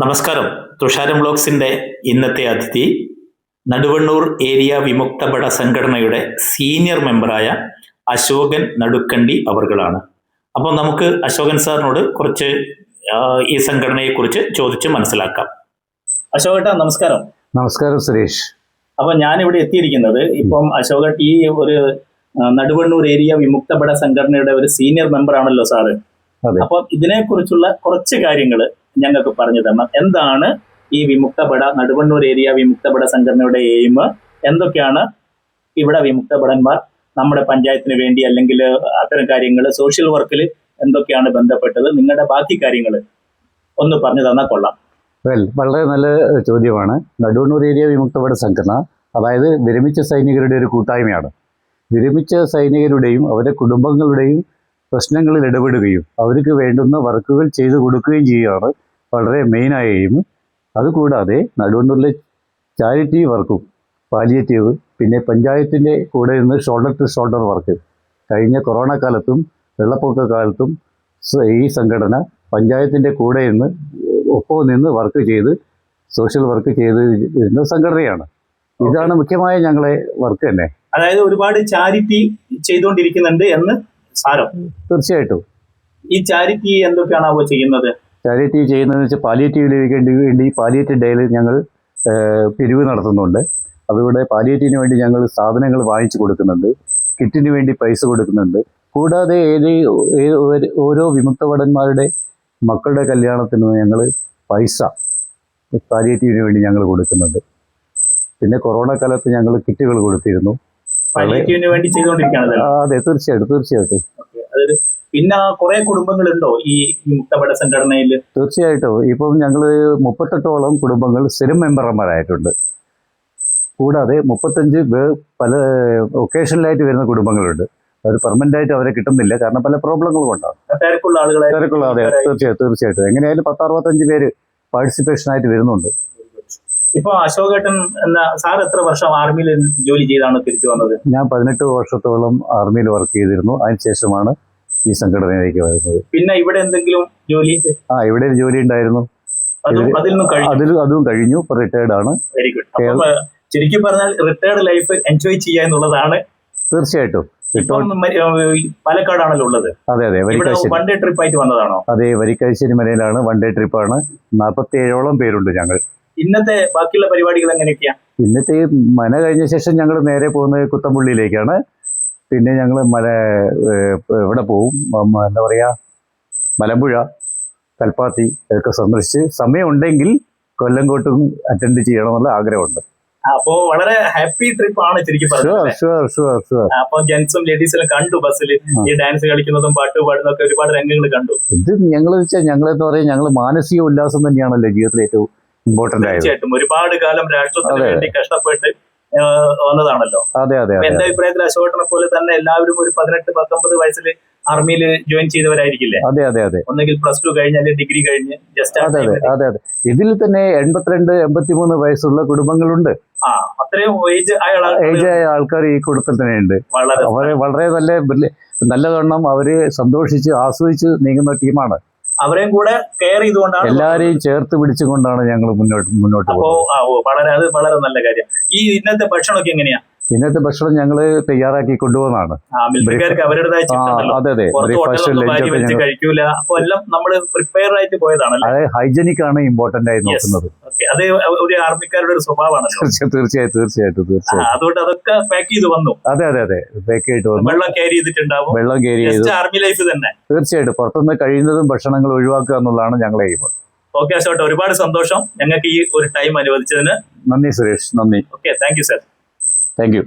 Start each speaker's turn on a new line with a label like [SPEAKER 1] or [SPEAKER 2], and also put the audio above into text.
[SPEAKER 1] നമസ്കാരം. തുഷാരം ബ്ലോഗ്സിന്റെ ഇന്നത്തെ അതിഥി നടുവണ്ണൂർ ഏരിയ വിമുക്തപട സംഘടനയുടെ സീനിയർ മെമ്പറായ അശോകൻ നടുക്കണ്ടി അവർകളാണ്. അപ്പോൾ നമുക്ക് അശോകൻ സാറിനോട് കുറച്ച് ഈ സംഘടനയെ കുറിച്ച് ചോദിച്ച് മനസ്സിലാക്കാം. അശോകട്ട നമസ്കാരം.
[SPEAKER 2] നമസ്കാരം സുരേഷ്.
[SPEAKER 1] അപ്പൊ ഞാനിവിടെ എത്തിയിരിക്കുന്നത് ഇപ്പം അശോകട്ട് ഈ ഒരു നടുവണ്ണൂർ ഏരിയ വിമുക്തപട സംഘടനയുടെ ഒരു സീനിയർ മെമ്പർ ആണല്ലോ സാറ്. അപ്പൊ ഇതിനെക്കുറിച്ചുള്ള കുറച്ച് കാര്യങ്ങൾ ഞങ്ങൾക്ക് പറഞ്ഞു തരണം. എന്താണ് ഈ വിമുക്തപട നടുവണ്ണൂർ ഏരിയ വിമുക്തപട സംഘടനയുടെ എയിം എന്തൊക്കെയാണ് ഇവിടെ വിമുക്തപടന്മാർ നമ്മുടെ പഞ്ചായത്തിന് വേണ്ടി അല്ലെങ്കിൽ അത്തരം കാര്യങ്ങൾ സോഷ്യൽ വർക്കിൽ എന്തൊക്കെയാണ് ബന്ധപ്പെട്ടത് നിങ്ങളുടെ ബാക്കി കാര്യങ്ങൾ ഒന്ന് പറഞ്ഞു തന്നാൽ കൊള്ളാം.
[SPEAKER 2] വെൽ വളരെ നല്ല ചോദ്യമാണ്. നടുവണ്ണൂർ ഏരിയ വിമുക്തപട സംഘടന അതായത് വിരമിച്ച സൈനികരുടെ ഒരു കൂട്ടായ്മയാണ്. വിരമിച്ച സൈനികരുടെയും അവരുടെ കുടുംബങ്ങളുടെയും പ്രശ്നങ്ങളിൽ ഇടപെടുകയും അവർക്ക് വേണ്ടുന്ന വർക്കുകൾ ചെയ്തു കൊടുക്കുകയും ചെയ്യുകയാണ് വളരെ മെയിനായ എയിം അതുകൂടാതെ നടുവണ്ണൂരിലെ ചാരിറ്റി വർക്കും പാലിയേറ്റീവ് പിന്നെ പഞ്ചായത്തിന്റെ കൂടെ നിന്ന് ഷോൾഡർ ടു ഷോൾഡർ വർക്ക് കഴിഞ്ഞ കൊറോണ കാലത്തും വെള്ളപ്പൊക്ക കാലത്തും ഈ സംഘടന പഞ്ചായത്തിന്റെ കൂടെ നിന്ന് ഒപ്പം നിന്ന് വർക്ക് ചെയ്ത് സോഷ്യൽ വർക്ക് ചെയ്ത് ഇരുന്ന സംഘടനയാണ്. ഇതാണ് മുഖ്യമായ ഞങ്ങളെ വർക്ക് തന്നെ.
[SPEAKER 1] അതായത് ഒരുപാട് ചാരിറ്റി ചെയ്തുകൊണ്ടിരിക്കുന്നുണ്ട് എന്ന് സാരം?
[SPEAKER 2] തീർച്ചയായിട്ടും.
[SPEAKER 1] ഈ ചാരിറ്റി എന്തൊക്കെയാണ് അവ ചെയ്യുന്നത്?
[SPEAKER 2] ചാരിറ്റി ചെയ്യുന്നതെന്ന് വെച്ചാൽ പാലിയേറ്റീവിലേക്ക് വേണ്ടി വേണ്ടി പാലിയേറ്റീവ് ഡേയിൽ ഞങ്ങൾ പിരിവ് നടത്തുന്നുണ്ട്. അതിവിടെ പാലിയേറ്റീവിന് വേണ്ടി ഞങ്ങൾ സാധനങ്ങൾ വാങ്ങിച്ചു കൊടുക്കുന്നുണ്ട്. കിറ്റിന് വേണ്ടി പൈസ കൊടുക്കുന്നുണ്ട്. കൂടാതെ ഏത് ഓരോ വിമുക്തഭടന്മാരുടെ മക്കളുടെ കല്യാണത്തിന് ഞങ്ങൾ പൈസ പാലിയേറ്റീവിന് വേണ്ടി ഞങ്ങൾ കൊടുക്കുന്നുണ്ട്. പിന്നെ കൊറോണ കാലത്ത് ഞങ്ങൾ കിറ്റുകൾ കൊടുത്തിരുന്നു.
[SPEAKER 1] പാലിയേറ്റീവിന് വേണ്ടി ചെയ്തുകൊണ്ടിരിക്കുകയാണ്.
[SPEAKER 2] ആ, അതെ. തീർച്ചയായിട്ടും തീർച്ചയായിട്ടും.
[SPEAKER 1] പിന്നെ കുറെ കുടുംബങ്ങളുണ്ടോ ഈ മുക്തപട സംഘടനയിൽ
[SPEAKER 2] തീർച്ചയായിട്ടും. ഇപ്പം ഞങ്ങൾ മുപ്പത്തെട്ടോളം കുടുംബങ്ങൾ സ്ഥിരം മെമ്പർമാരായിട്ടുണ്ട്. കൂടാതെ മുപ്പത്തഞ്ച് പേർ പല ഒക്കേഷനിലായിട്ട് വരുന്ന കുടുംബങ്ങളുണ്ട്. അവർ പെർമനന്റ് ആയിട്ട് അവരെ കിട്ടുന്നില്ല. കാരണം പല പ്രോബ്ലങ്ങളും ഉണ്ടാകും
[SPEAKER 1] തിരക്കുള്ള ആളുകളെ
[SPEAKER 2] തിരക്കുള്ള അതെ തീർച്ചയായിട്ടും തീർച്ചയായിട്ടും. എങ്ങനെയായാലും പത്തറുപത്തഞ്ച് പേര് പാർട്ടിസിപ്പേഷൻ ആയിട്ട് വരുന്നുണ്ട്.
[SPEAKER 1] ഇപ്പൊ അശോകേട്ടൻ എന്ന സാർ എത്ര വർഷം ആർമിയിൽ ജോലി ചെയ്താണ് തിരിച്ചു വന്നത്?
[SPEAKER 2] ഞാൻ പതിനെട്ട് വർഷത്തോളം ആർമിയിൽ വർക്ക് ചെയ്തിരുന്നു. അതിനുശേഷമാണ് ഈ സംഘടനയിലേക്ക് വരുന്നത്.
[SPEAKER 1] പിന്നെ ഇവിടെ എന്തെങ്കിലും ജോലി?
[SPEAKER 2] ആ ഇവിടെ ഒരു ജോലി ഉണ്ടായിരുന്നു.
[SPEAKER 1] അതിൽ
[SPEAKER 2] അതും കഴിഞ്ഞു. ഇപ്പൊ റിട്ടയർഡ് ആണ്.
[SPEAKER 1] വെരി ഗുഡ് ചുരുക്കി പറഞ്ഞാൽ റിട്ടയർഡ് ലൈഫ് എൻജോയ് ചെയ്യുക എന്നുള്ളതാണ്.
[SPEAKER 2] തീർച്ചയായിട്ടും.
[SPEAKER 1] പാലക്കാടാണല്ലോ ഉള്ളത്.
[SPEAKER 2] അതെ അതെ
[SPEAKER 1] വൺ ഡേ ട്രിപ്പ് ആയിട്ട് വന്നതാണോ?
[SPEAKER 2] അതെ വരിക്കാശ്ശേരി മലയിലാണ് വൺ ഡേ ട്രിപ്പാണ് നാൽപ്പത്തി ഏഴോളം പേരുണ്ട് ഞങ്ങൾ.
[SPEAKER 1] ഇന്നത്തെ ബാക്കിയുള്ള പരിപാടികൾ എങ്ങനെയൊക്കെയാ?
[SPEAKER 2] ഇന്നത്തെ ഈ മന കഴിഞ്ഞ ശേഷം ഞങ്ങൾ നേരെ പോകുന്നത് കുത്തമ്പുള്ളിയിലേക്കാണ്. പിന്നെ ഞങ്ങൾ മല എവിടെ പോവും? എന്താ പറയുക മലമ്പുഴ കൽപ്പാത്തി ഒക്കെ സന്ദർശിച്ച് സമയമുണ്ടെങ്കിൽ കൊല്ലംകോട്ടും അറ്റൻഡ് ചെയ്യണമെന്നുള്ള ആഗ്രഹമുണ്ട്.
[SPEAKER 1] അപ്പോ വളരെ ഹാപ്പി ട്രിപ്പ് ആണ് ശരിക്കും പറഞ്ഞത് അപ്പൊ ജെന്റ്സും ലേഡീസും കണ്ടു ബസ്സിൽ ഈ ഡാൻസ് കളിക്കുന്നതും പാട്ട് പാടുന്നതും ഒക്കെ ഒരുപാട് രംഗങ്ങൾ കണ്ടു.
[SPEAKER 2] ഇത് ഞങ്ങൾ വെച്ചാൽ ഞങ്ങളെന്ന് പറയാൻ ഞങ്ങൾ മാനസിക ഉല്ലാസം തന്നെയാണല്ലോ ജീവിതത്തിൽ ഏറ്റവും ഇമ്പോർട്ടന്റ് ആയത്.
[SPEAKER 1] തീർച്ചയായിട്ടും. ഒരുപാട് കാലം രാഷ്ട്രത്തിന്. വേണ്ടി കഷ്ടപ്പെട്ട് വന്നതാണല്ലോ.
[SPEAKER 2] അതെ അതെ
[SPEAKER 1] എന്റെ അഭിപ്രായത്തിൽ അശോകനെ പോലെ തന്നെ എല്ലാവരും ഒരു പതിനെട്ട് പത്തൊമ്പത് വയസ്സിൽ ആർമിയിൽ ജോയിൻ ചെയ്തവരായിരിക്കില്ലേ?
[SPEAKER 2] അതെ അതെ അതെ.
[SPEAKER 1] ഒന്നെങ്കിൽ പ്ലസ് ടു കഴിഞ്ഞ് അല്ലെങ്കിൽ ഡിഗ്രി കഴിഞ്ഞ് ജസ്റ്റ്
[SPEAKER 2] അതെ അതെ അതെ അതെ. ഇതിൽ തന്നെ എൺപത്തിരണ്ട് എൺപത്തിമൂന്ന് വയസ്സുള്ള കുടുംബങ്ങളുണ്ട്.
[SPEAKER 1] അത്രയും ഏജ് ആയ
[SPEAKER 2] ആൾക്കാർ ഈ കുടുംബത്തിൽ തന്നെ ഉണ്ട്
[SPEAKER 1] വളരെ
[SPEAKER 2] അവരെ വളരെ നല്ല നല്ലതെണ്ണം നല്ലവണ്ണം അവർ സന്തോഷിച്ച് ആസ്വദിച്ച് നീങ്ങുന്ന ടീമാണ്
[SPEAKER 1] അവരെയും കൂടെ കെയർ ചെയ്തുകൊണ്ടാണ്
[SPEAKER 2] എല്ലാവരെയും ചേർത്ത് പിടിച്ചുകൊണ്ടാണ് ഞങ്ങൾ മുന്നോട്ട് മുന്നോട്ട്
[SPEAKER 1] അപ്പോ
[SPEAKER 2] പോകുന്നത്.
[SPEAKER 1] ആ ഓ വളരെ അത് വളരെ നല്ല കാര്യം. ഈ ഇന്നത്തെ ഭക്ഷണമൊക്കെ എങ്ങനെയാ?
[SPEAKER 2] ഇന്നത്തെ ഭക്ഷണം ഞങ്ങൾ തയ്യാറാക്കി കൊണ്ടുപോകുന്നതാണ്. അതെ അതെ. ബ്രേക്ക്ഫാസ്റ്റ്
[SPEAKER 1] ലഞ്ച്
[SPEAKER 2] അതായത് ഹൈജനിക് ആണ് ഇമ്പോർട്ടന്റ് ആയി നോക്കുന്നത്.
[SPEAKER 1] അത് ഒരു ആർമിക്കാരുടെ ഒരു സ്വഭാവമാണല്ലോ.
[SPEAKER 2] തീർച്ചയായും തീർച്ചയായും തീർച്ചയായിട്ടും തീർച്ചയായും
[SPEAKER 1] അതുകൊണ്ട് അതൊക്കെ പാക്ക് ചെയ്ത് വന്നു.
[SPEAKER 2] അതെ അതെ അതെ. പാക്കേറ്റ് വന്നു.
[SPEAKER 1] വെള്ളം ക്യാരി ചെയ്തിട്ടുണ്ടാവും.
[SPEAKER 2] വെള്ളം കയറി ചെയ്ത്.
[SPEAKER 1] ആർമി ലൈഫ് തന്നെ.
[SPEAKER 2] തീർച്ചയായിട്ടും. പുറത്തുനിന്ന് കഴിയുന്നതും ഭക്ഷണങ്ങൾ ഒഴിവാക്കുക എന്നുള്ളതാണ് ഞങ്ങളെ എയിം
[SPEAKER 1] ഓക്കെ അശോട്ട് ഒരുപാട് സന്തോഷം ഞങ്ങൾക്ക് ഈ ഒരു ടൈം അനുവദിച്ചതിന്.
[SPEAKER 2] നന്ദി സുരേഷ് നന്ദി.
[SPEAKER 1] Okay thank you sir
[SPEAKER 2] thank you